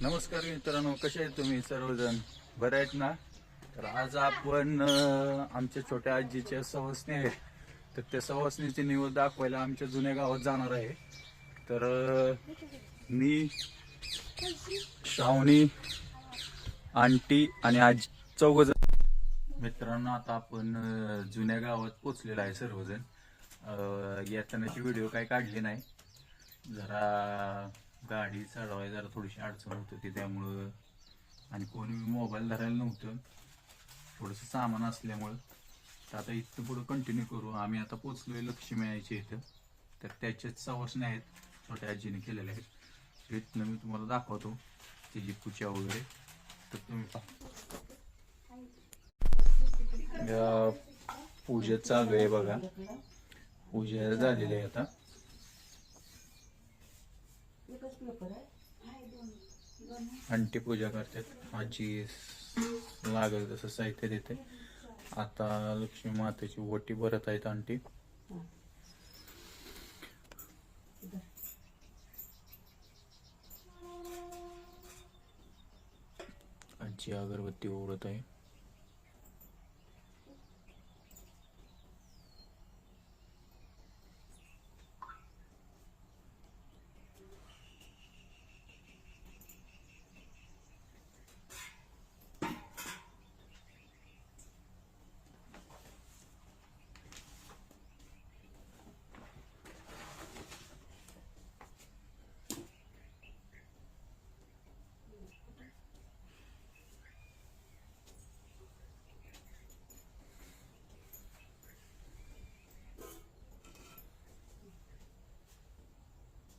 नमस्कार मित्रांनो कसे आहेत तुम्ही सर्वजण? बरे आहेत ना? तर आज आपण आमच्या छोट्या आजीच्या सवसणी आहेत तर त्या सवसणीची निवड दाखवायला आमच्या जुन्या गावात जाणार आहे. तर मी श्रावणी आंटी आणि आजी चौघ मित्रांनो आता आपण जुन्या गावात पोचलेलो आहे सर्वजण. येतानाची व्हिडिओ काही काढली नाही. जरा गाडी चालवायला जरा थोडीशी अडचण होत होती त्यामुळं आणि कोणी मोबाईल धरायला नव्हतं. थोडंसं सामान असल्यामुळं. तर आता इथं पुढं कंटिन्यू करू. आम्ही आता पोचलोय लक्ष्मी यायच्या इथं. तर त्याच्याच नाही आहेत छोट्या आजीने केलेल्या आहेत. इथनं मी तुम्हाला दाखवतो त्याची पूजा वगैरे. तर तुम्ही पहा. या पूजा चालू आहे बघा. पूजा झालेली आहे आता. अंटी पूजा करतात. आजी लागेल तसं साहित्य देते. आता लक्ष्मी मातेची ओटी भरत आहेत आंटी. आजी अगरबत्ती ओढत आहे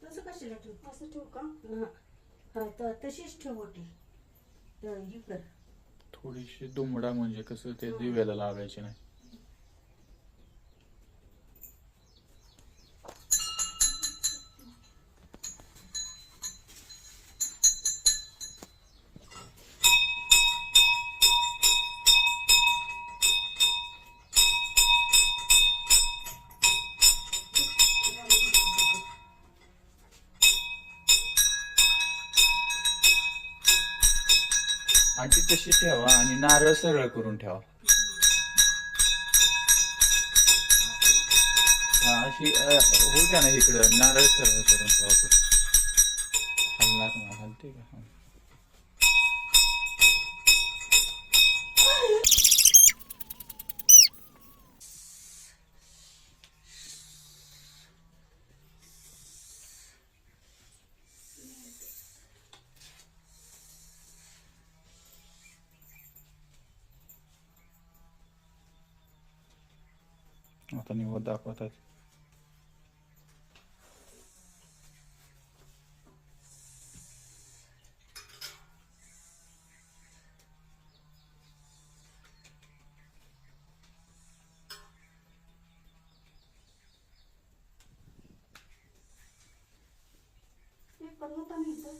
तसं कशाला ठेवू? असं ठेवू का? हा. हा तर तशीच ठेव मोठी. तर हे कर. थोडीशी दुमडा म्हणजे कसं ते दिव्याला लागायचे नाही. आणि तशी ठेवा आणि नारळ सरळ करून ठेवा. अशी अ, होऊ द्या ना इकडं. नारळ सरळ करून ठेवा. हलणार ना हलते का? हा. आता निवड दाखवतात पेपर होता मी इथं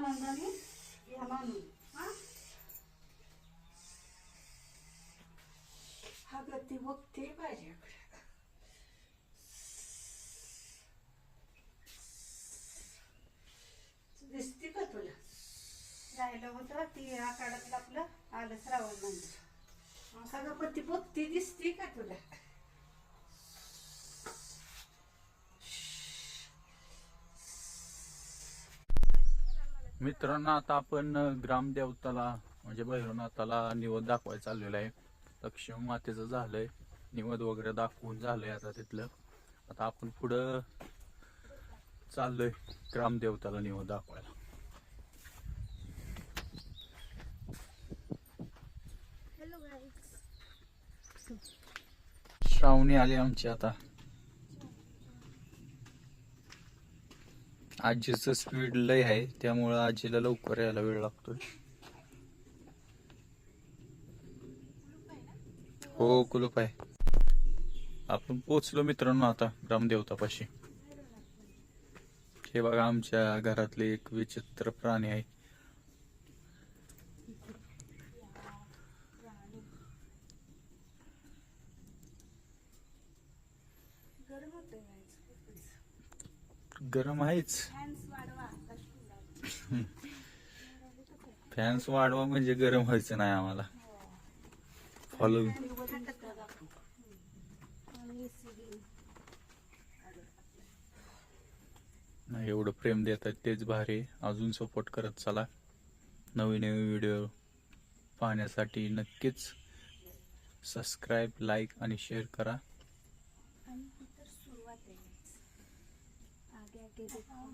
आनंदाने या मानून हा गती बघते पाहिजे दिसते का तुला राहिलं होतं ती आखाड्यातलं आपलं आलं श्रावण मंदिर सगळं पती बघते दिसते का तुला मित्रांनो आता आपण ग्रामदेवताला म्हणजे भैरवनाथाला निवड दाखवायला चाललेलं आहे. लक्ष्मी मातेचं झालंय. निवद वगैरे दाखवून झालंय आता तिथलं. आता आपण पुढं चाललोय ग्रामदेवताला निवद दाखवायला. श्रावणी आली आमची आता. आजीचं स्पीड लय आहे त्यामुळं आजीला लवकर यायला वेळ लागतोय. हो कुलूप आहे. आपण पोचलो मित्रांनो आता ग्रामदेवतापाशी हे बघा आमच्या घरातले एक विचित्र प्राणी आहे गरम होतंय गरम आहेच. फॅन्स वाढवा म्हणजे गरम व्हायचं नाही आम्हाला. फॉलो नाही एवढं प्रेम देतात तेच भारी. अजून सपोर्ट करत चला. नवीन नवीन व्हिडिओ पाहण्यासाठी नक्कीच सबस्क्राईब लाईक आणि शेअर करा आणि ही तर सुरुवात आहे guys. होता है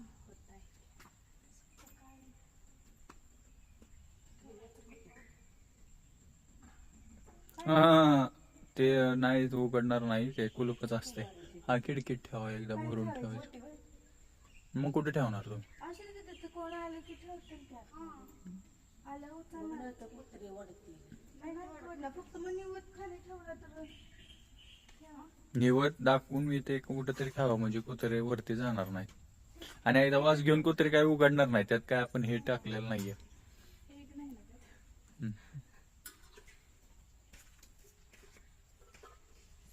ते नाही उघडणार नाही. ते कुलूपच असते. हा खिडकीत ठेवा एकदा भरून ठेवायचं मग कुठे ठेवणार तू? कोण आलं की ठेवतील आलं कुत्रे. फक्त मग निवत खाली ठेवला तर ठेवा. निवड दाखवून मी ते कुठं तरी खावा. म्हणजे कुत्रे वरती जाणार नाही आणि एकदा वास घेऊन कुत्रे काय उघडणार नाही त्यात काय आपण हे टाकलेलं नाहीये. नाही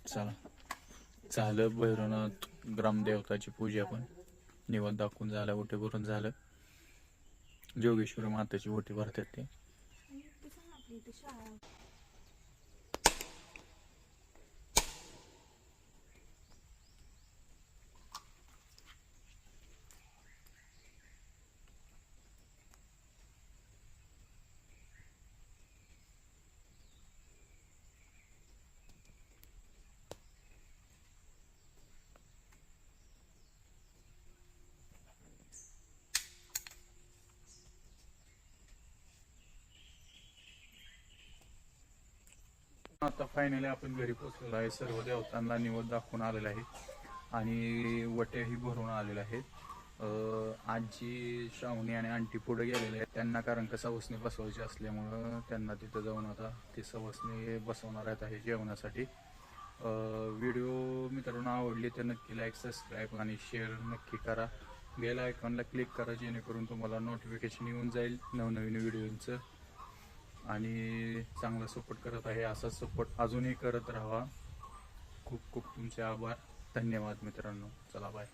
चला. झालं भैरवनाथ ग्रामदेवताची पूजा पण. निवड दाखवून झालं ओटी भरून झालं. जोगेश्वर मातेची ओटी भरतात ते. आता फायनली आपण घरी पोचलेलो आहे. सर्व देवतांना निवड दाखवून आलेला आहे. आणि वटेही भरून आलेले आहेत. आजी श्रावणी आणि आंटी पुढे गेलेले आहेत. त्यांना कारण का सवसणी बसवायची असल्यामुळं त्यांना तिथं जाऊन आता ते सवसणी बसवणार आहेत आहे जेवणासाठी. व्हिडिओ मित्रांनो आवडली तर नक्की लाईक सबस्क्राईब आणि शेअर नक्की करा. बेल आयकॉनला क्लिक करा जेणेकरून तुम्हाला नोटिफिकेशन येऊन जाईल नवनवीन व्हिडिओंचं आणि चांगला सपोर्ट करत आहे. असाच सपोर्ट अजूनही करत राहा. खूप खूप तुमचे आभार. धन्यवाद मित्रांनो. चला बाय